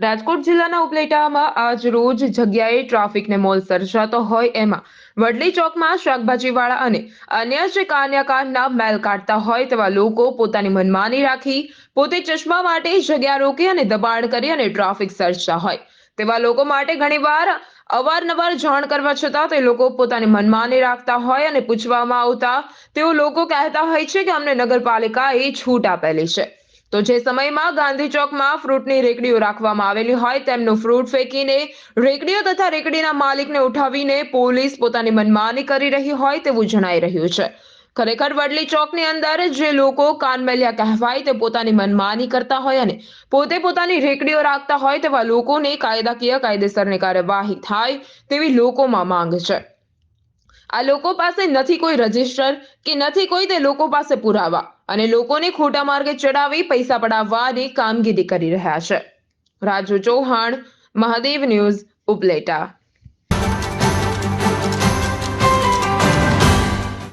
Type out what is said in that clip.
રાજકોટ જિલ્લાના ઉપલેટામાં આજ રોજ જગ્યાએ ટ્રાફિકને મોલ સર્જાતો હોય એમાં વડલી ચોકમાં શાકભાજીવાળા અને અન્ય જે કાન્યાકારના મેલ કાઢતા હોય તેવા લોકો પોતાની મનમાની રાખી પોતે ચશ્મા માટે જગ્યા રોકી અને દબાણ કરી અને ટ્રાફિક સર્જતા હોય. તેવા લોકો માટે ઘણીવાર અવારનવાર જાણ કરવા છતાં તે લોકો પોતાની મનમાની રાખતા હોય અને પૂછવામાં આવતા તેઓ લોકો કહેતા હોય છે કે અમને નગરપાલિકાએ છૂટ આપેલી છે. તો જે સમયમાં ગાંધી ચોકમાં ફ્રૂટની રેકડીઓ રાખવામાં આવેલી હોય તેમનું ફ્રૂટ ફેંકીને રેકડીઓ તથા રેકડીના માલિકને ઉઠાવીને પોલીસ પોતાની મનમાની કરી રહી હોય તેવું જણાઈ રહ્યું છે. ખરેખર વડલી ચોકની અંદર જે લોકો કાનમેલિયા કહેવાય તે પોતાની મનમાની કરતા હોય અને પોતે પોતાની રેકડીઓ રાખતા હોય તેવા લોકોને કાયદાકીય કાયદેસરની કાર્યવાહી થાય તેવી લોકોમાં માંગ છે. આ લોકો પાસે નથી કોઈ રજિસ્ટર કે નથી કોઈ તે લોકો પાસે પુરાવા. અને લોકોને ખોટા માર્ગે ચડાવી, પૈસા પડાવવાની કામગીરી કરી રહ્યા છે. રાજુ ચૌહાણ, મહાદેવ ન્યૂઝ, ઉપલેટા.